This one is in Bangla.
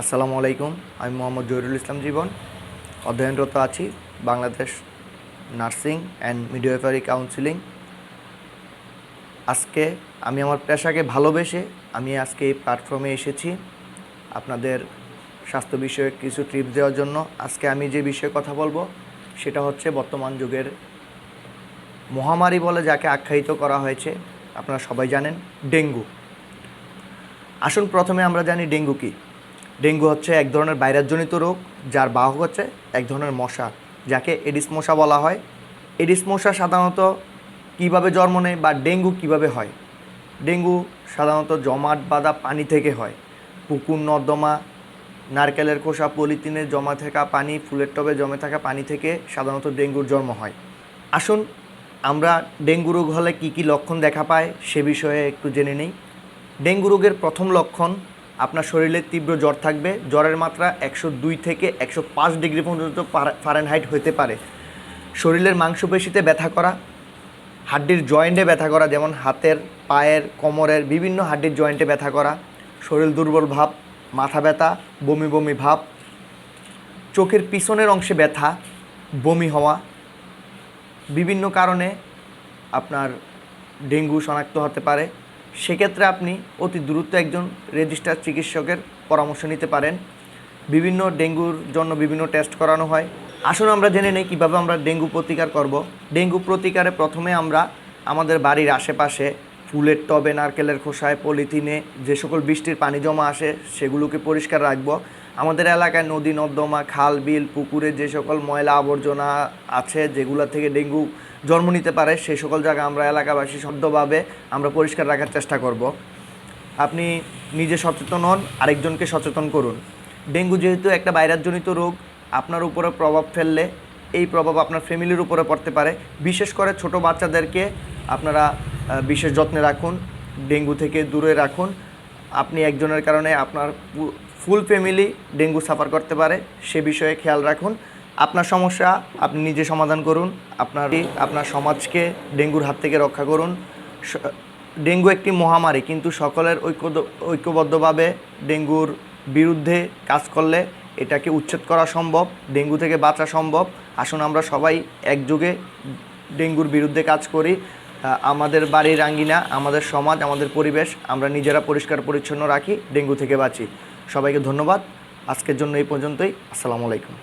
আসসালামু আলাইকুম, আমি মোহাম্মদ জহিরুল ইসলাম জীবন, অধ্যয়নরত আছি Bangladesh nursing and midwifery counselling. আজকে আমি আমার পেশাকে ভালোবেসে আমি আজকে এই প্ল্যাটফর্মে এসেছি আপনাদের স্বাস্থ্য বিষয়ে কিছু টিপস দেওয়ার জন্য। আজকে আমি যে বিষয়ে কথা বলব সেটা হচ্ছে বর্তমান যুগের মহামারী বলে যাকে আখ্যায়িত করা হয়েছে, আপনারা সবাই জানেন, ডেঙ্গু। আসুন প্রথমে আমরা জানি ডেঙ্গু কী। ডেঙ্গু হচ্ছে এক ধরনের ভাইরাসজনিত রোগ, যার বাহক হচ্ছে এক ধরনের মশা, যাকে এডিস মশা বলা হয়। এডিস মশা সাধারণত কীভাবে জন্ম নেয় বা ডেঙ্গু কীভাবে হয়? ডেঙ্গু সাধারণত জমাট বাঁধা পানি থেকে হয়। পুকুর, নর্দমা, নারকেলের খোসা, পলিথিনে জমা থাকা পানি, ফুলের টবে জমে থাকা পানি থেকে সাধারণত ডেঙ্গুর জন্ম হয়। আসুন, আমরা ডেঙ্গু রোগ হলে কী কী লক্ষণ দেখা পায় সে বিষয়ে একটু জেনে নিই। ডেঙ্গু রোগের প্রথম লক্ষণ আপনার শরীরে তীব্র জ্বর থাকবে। জ্বরের মাত্রা একশো দুই থেকে একশো পাঁচ ডিগ্রি পর্যন্ত ফারেনহাইট হতে পারে। শরীরের মাংসপেশিতে ব্যথা করা, হাড্ডির জয়েন্টে ব্যথা করা, যেমন হাতের, পায়ের, কোমরের বিভিন্ন হাড্ডির জয়েন্টে ব্যথা করা, শরীর দুর্বল ভাব, মাথা ব্যথা, বমি বমি ভাব, চোখের পিছনের অংশে ব্যথা, বমি হওয়া, বিভিন্ন কারণে আপনার ডেঙ্গু শনাক্ত হতে পারে। সেক্ষেত্রে আপনি অতি দ্রুত একজন রেজিস্টার চিকিৎসকের পরামর্শ নিতে পারেন। বিভিন্ন ডেঙ্গুর জন্য বিভিন্ন টেস্ট করানো হয়। আসুন আমরা জেনে নিই কীভাবে আমরা ডেঙ্গু প্রতিকার করব। ডেঙ্গু প্রতিকারে প্রথমে আমরা আমাদের বাড়ির আশেপাশে ফুলের টবে, নারকেলের খোসায়, পলিথিনে যে সকল বৃষ্টির পানি জমা আসে সেগুলোকে পরিষ্কার রাখব। আমাদের এলাকায় নদী, নর্দমা, খাল, বিল, পুকুরে যে সকল ময়লা আবর্জনা আছে, যেগুলো থেকে ডেঙ্গু জন্ম নিতে পারে, সেই সকল জায়গা আমরা এলাকাবাসী শুদ্ধভাবে আমরা পরিষ্কার রাখার চেষ্টা করব। আপনি নিজে সচেতন হন, আরেকজনকে সচেতন করুন। ডেঙ্গু যেহেতু একটা ভাইরাসজনিত রোগ, আপনার উপরে প্রভাব ফেললে এই প্রভাব আপনার ফ্যামিলির উপরে পড়তে পারে। বিশেষ করে ছোট বাচ্চাদেরকে আপনারা বিশেষ যত্নে রাখুন, ডেঙ্গু থেকে দূরে রাখুন। আপনি একজনের কারণে আপনার ফুল ফ্যামিলি ডেঙ্গু সাফার করতে পারে, সে বিষয়ে খেয়াল রাখুন। আপনার সমস্যা, আপনি নিজে সমাধান করুন। আপনার আপনার সমাজকে ডেঙ্গুর হাত থেকে রক্ষা করুন। ডেঙ্গু একটি মহামারী, কিন্তু সকলের ঐক্য ঐক্যবদ্ধভাবে ডেঙ্গুর বিরুদ্ধে কাজ করলে এটাকে উচ্ছেদ করা সম্ভব, ডেঙ্গু থেকে বাঁচা সম্ভব। আসুন আমরা সবাই একযোগে ডেঙ্গুর বিরুদ্ধে কাজ করি। আমাদের বাড়ির আঙ্গিনা, আমাদের সমাজ, আমাদের পরিবেশ, আমরা নিজেরা পরিষ্কার পরিচ্ছন্ন রাখি, ডেঙ্গু থেকে বাঁচি। সবাইকে ধন্যবাদ। আজকের জন্য এই পর্যন্তই। আসসালামু আলাইকুম।